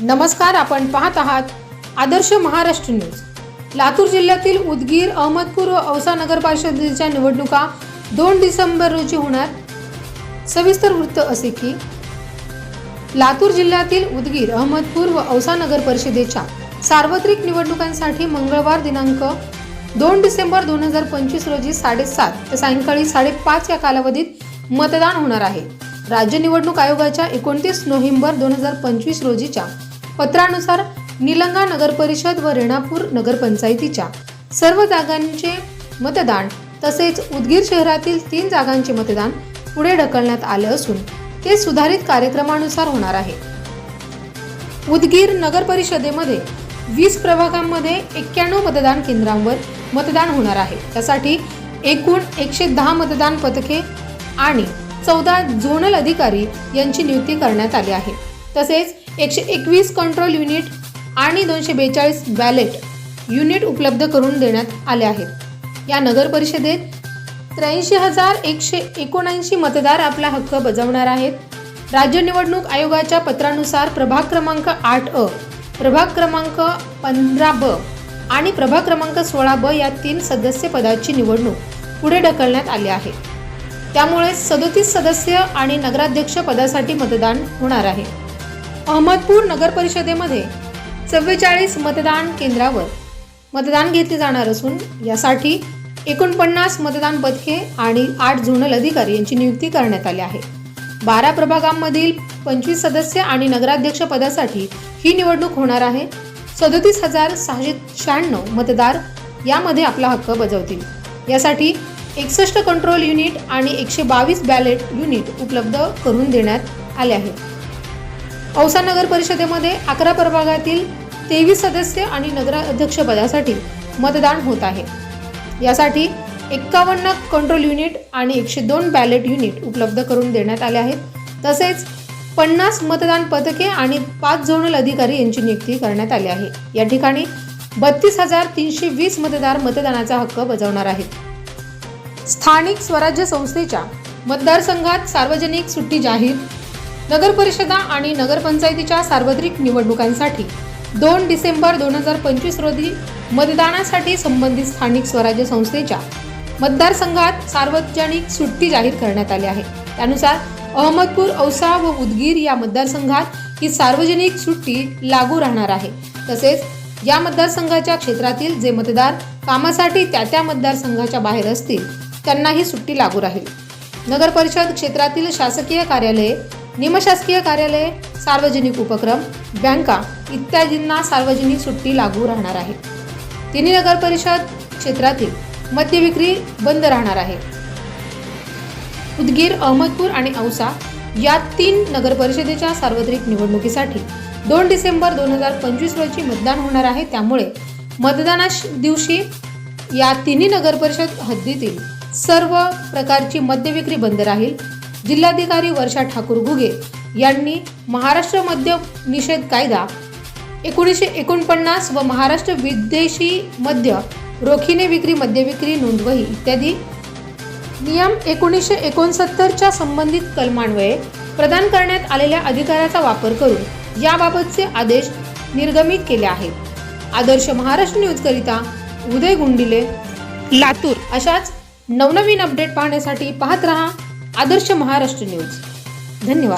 नमस्कार आपण पाहत आहात आदर्श महाराष्ट्र न्यूज. लातूर जिल्ह्यातील उदगीर अहमदपूर व औसा नगर परिषदेच्या निवडणुका दोन डिसेंबर रोजी होणार. सविस्तर वृत्त असे की लातूर जिल्ह्यातील उदगीर अहमदपूर व औसा नगर परिषदेच्या सार्वत्रिक निवडणुकांसाठी मंगळवार दिनांक दोन डिसेंबर दोन हजार पंचवीस रोजी साडेसात ते सायंकाळी साडेपाच या कालावधीत मतदान होणार आहे. राज्य निवडणूक आयोगाच्या एकोणतीस नोव्हेंबर दोन हजार पंचवीस रोजीच्या पत्रानुसार निलंगा नगर परिषद व रेणापूर नगरपंचायतीच्या सर्व जागांचे मतदान तसेच उदगीर शहरातील तीन जागांचे मतदान पुढे ढकलण्यात आले असून ते सुधारित कार्यक्रमानुसार होणार आहे. उदगीर नगर परिषदेमध्ये वीस प्रभागांमध्ये एक्क्याण्णव मतदान केंद्रांवर मतदान होणार आहे. त्यासाठी एकूण एकशे दहा मतदान पथके आणि चौदा झोनल अधिकारी यांची नियुक्ती करण्यात आली आहे. तसेच एकशे एकवीस कंट्रोल युनिट आणि दोनशे बेचाळीस बॅलेट युनिट उपलब्ध करून देण्यात आले आहेत. या नगर परिषदेत त्र्याऐंशी हजार एकशे एकोणऐंशी मतदार आपला हक्क बजावणार आहेत. राज्य निवडणूक आयोगाच्या पत्रानुसार प्रभाग क्रमांक आठ अ प्रभाग क्रमांक पंधरा ब आणि प्रभाग क्रमांक सोळा ब या तीन सदस्य पदाची निवडणूक पुढे ढकलण्यात आली आहे. त्यामुळे सदोतीस सदस्य आणि नगराध्यक्ष पदासाठी मतदान होणार आहे. अहमदपूर नगर परिषदेमध्ये चव्वेचाळीस मतदान केंद्रावर मतदान घेतले जाणार असून यासाठी एकोणपन्नास मतदान पथके आणि आठ झोनल अधिकारी यांची नियुक्ती करण्यात आली आहे. बारा प्रभागांमधील पंचवीस सदस्य आणि नगराध्यक्ष पदासाठी ही निवडणूक होणार आहे. सदोतीस हजार सहाशे शहाण्णव मतदार यामध्ये आपला हक्क बजावतील. यासाठी एकसष्ट कंट्रोल युनिट आणि एकशे बावीस बॅलेट युनिट उपलब्ध करून देण्यात आले आहेत. औसा नगर परिषदेमध्ये अकरा प्रभागातील तेवीस सदस्य आणि नगराध्यक्षपदासाठी मतदान होत आहे. यासाठी एक्कावन्न कंट्रोल युनिट आणि एकशे दोन बॅलेट युनिट उपलब्ध करून देण्यात आले आहेत. तसेच पन्नास मतदान पथके आणि पाच झोनल अधिकारी यांची नियुक्ती करण्यात आली आहे. या ठिकाणी बत्तीस हजार तीनशे वीस मतदार मतदानाचा हक्क बजावणार आहेत. स्थानिक स्वराज्य संस्थेच्या मतदारसंघात सार्वजनिक सुट्टी जाहीर. नगर परिषदा आणि नगरपंचायतीच्या सार्वत्रिक निवडणुकांसाठी दोन डिसेंबर दोन हजार पंचवीस रोजी मतदानासाठी संबंधित स्थानिक स्वराज्य संस्थेच्या मतदारसंघात सार्वजनिक सुट्टी जाहीर करण्यात आली आहे. त्यानुसार अहमदपूर औसा व उदगीर या मतदारसंघात ही सार्वजनिक सुट्टी लागू राहणार आहे. तसेच या मतदारसंघाच्या क्षेत्रातील जे मतदार कामासाठी त्या त्या मतदारसंघाच्या बाहेर असतील त्यांना ही सुट्टी लागू राहील. नगर परिषद क्षेत्रातील शासकीय कार्यालये निमशासकीय कार्यालये सार्वजनिक उपक्रम बँका इत्यादींना सार्वजनिक सुट्टी लागू राहणार आहे. तिन्ही नगर परिषद क्षेत्रातील मद्य विक्री बंद राहणार आहे. उदगीर अहमदपूर आणि औसा या तीन नगर परिषदेच्या सार्वत्रिक निवडणुकीसाठी दोन डिसेंबर दोन हजार पंचवीस रोजी मतदान होणार आहे. त्यामुळे मतदाना दिवशी या तिन्ही नगर परिषद हद्दीतील सर्व प्रकारची मद्य विक्री बंद राहील. जिल्हाधिकारी वर्षा ठाकूर घुगे यांनी महाराष्ट्र मद्य निषेध कायदा एकोणीसशे एकोणपन्नास व महाराष्ट्र विदेशी मद्य रोखीने विक्री मद्य विक्री नोंदवही इत्यादी नियम एकोणीसशे एकोणसत्तरच्या संबंधित कलमान्वये प्रदान करण्यात आलेल्या अधिकाराचा वापर करून याबाबतचे आदेश निर्गमित केले आहेत. आदर्श महाराष्ट्र न्यूजकरिता उदय गुंडिले लातूर अशाच नवनवीन अपडेट पाहण्यासाठी पाहत रहा आदर्श महाराष्ट्र न्यूज. धन्यवाद.